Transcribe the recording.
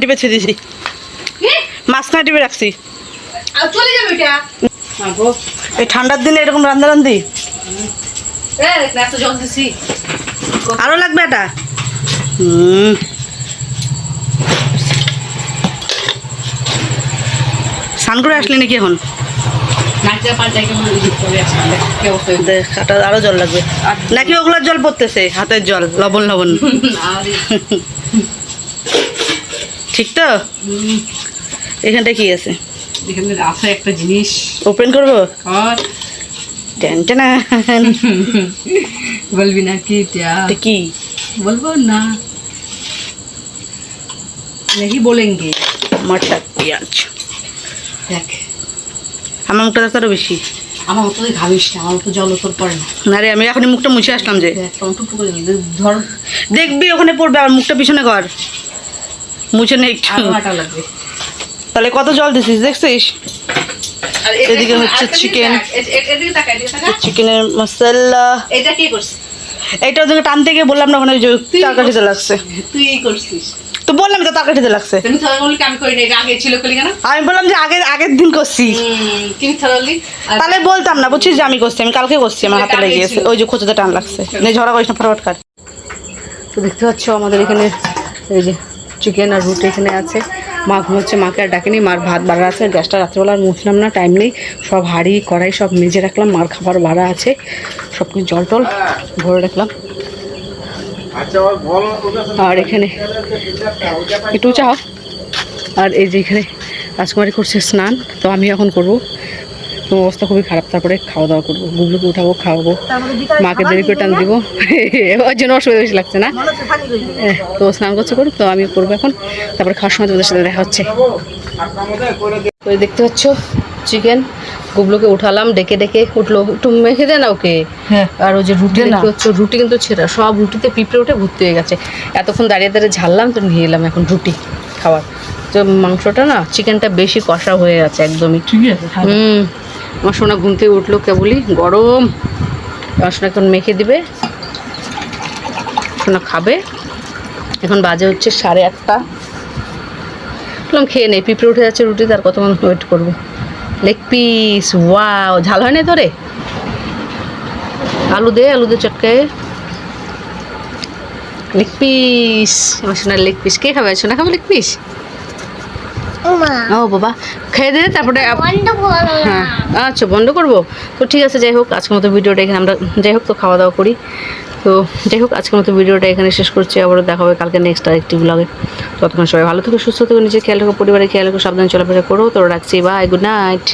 টিপে ছেড়ে দিছি। কি? মাঝখানে টিপে রাখছি। চলে যাবে এই ঠান্ডার দিনে এরকম রান্না রান্ধি আরও লাগবে এটা? হুম। স্নান করে আসলি নাকি এখন? আরও জল লাগবে। নাকি ওগুলোর জল পড়তেছে হাতের জল লবণ লবণ। আরে। ঠিক তো হুম, এখানটা কি আছে এখানে আছে একটা জিনিস ওপেন করবো আর টেন টেন বলবি না কি এটা এটা কি বলবো না नहीं बोलेंगे মটর পেঁয়াজ দেখ আমার মুখটা দেখতে আরো বেশি আমার মতো তুই ঘামিস না আমার মতো জল তোর পড়ে না না রে আমি এখনই মুখটা মুছে আসলাম যে দেখ কেমন টুকটুক করে গেল। ধর দেখবি ওখানে পড়বে আর মুখটা পিছনে কর মুছে নে একটু। তাহলে কত জল দিছিস দেখছিস? এদিকে হচ্ছে তাকা চিকেনের মশলা এটা কে করছে? এইটা ওদেরকে টানতে গিয়ে বললাম না ওখানে যে তরকারিতে লাগছে। তুই করছিস। তো বললাম তো তরকারিতে লাগছে। তুমি থালা বললি কি আমি করি না আগে ছিল কলি কেন? আমি বললাম যে আগের আগের দিন করছি। তুমি আর- তাহলে বলতাম না বুঝছিস যে আমি করছি আমি কালকে করছি আমার হাতে লেগে গেছে। ওই যে খোঁচাতে টান লাগছে। নে ঝগড়া করিস না ফটাফট কাট। তো দেখতে পাচ্ছ আমাদের এখানে এই যে চিকেন আর রুটি এখানে আছে। মা ঘুমোচ্ছে মাকে আর ডাকেনি। মার ভাত বাড়া আছে। গ্যাসটা রাত্রেবেলা আর মুছলাম না টাইম নেই। সব হাঁড়ি কড়াই সব মেজে রাখলাম। মার খাবার বাড়া আছে। সব কিছু জল টল ভরে রাখলাম। আর এখানে একটু চাও আর এই যে এখানে রাজকুমারী করছে স্নান তো আমি এখন করব। তো অবস্থা খুবই খারাপ। তারপরে খাওয়া দাওয়া করব গুগলুকে উঠাবো খাওয়াবো। মাকে দেরি করে টান দিব। এবার জন্য অসুবিধা বেশি লাগছে না। তো স্নান করছে করুক তো আমি করব এখন। তারপরে খাওয়ার সময় তোমাদের সাথে দেখা হচ্ছে। তো দেখতে পাচ্ছ চিকেন গুবলুকে উঠালাম ডেকে ডেকে উঠল। একটু মেখে দে না ওকে? হ্যাঁ। আর ওই যে রুটি পাচ্ছ রুটি কিন্তু ছেঁড়া। সব রুটিতে পিঁপড়ে উঠে ভর্তি হয়ে গেছে। এতক্ষণ দাঁড়িয়ে দাঁড়িয়ে ঝাললাম তো নিয়ে এলাম এখন রুটি খাওয়ার। তো মাংসটা না চিকেনটা বেশি কষা হয়ে গেছে একদমই। ঠিক আছে হুম। আমার সোনা ঘুম থেকে উঠল কেবলই। গরম। আমার সোনা এখন মেখে দিবে। সোনা খাবে। এখন বাজে হচ্ছে সাড়ে আটটা। বললাম, খেয়ে নেই পিঁপড়ে উঠে যাচ্ছে রুটি, তার কতক্ষণ ওয়েট করব। লেগ পিস ওয়াও ঝাল হয় না তোরে? আলু দে আলু দে চটকে। লেগ পিস আমার সোনার লেগ পিস কে খাবে? সোনা খাবে লেগ পিস ও বাবা খেয়ে দে তারপরে হ্যাঁ আচ্ছা বন্ধ করব? তো ঠিক আছে যাই হোক আজকের মতো ভিডিওটা এখানে আমরা যাই হোক তো খাওয়া দাওয়া করি। তো যাই হোক আজকের মতো ভিডিওটা এখানে শেষ করছি। আবারও দেখা হবে কালকে নেক্সট আরেকটি ব্লগে ততক্ষণ সবাই ভালো থেকে সুস্থ থেকো নিজের খেয়াল রাখো পরিবারের খেয়াল রাখো সাবধানে চলাফেরা করো। তো রাখছি বাই গুড নাইট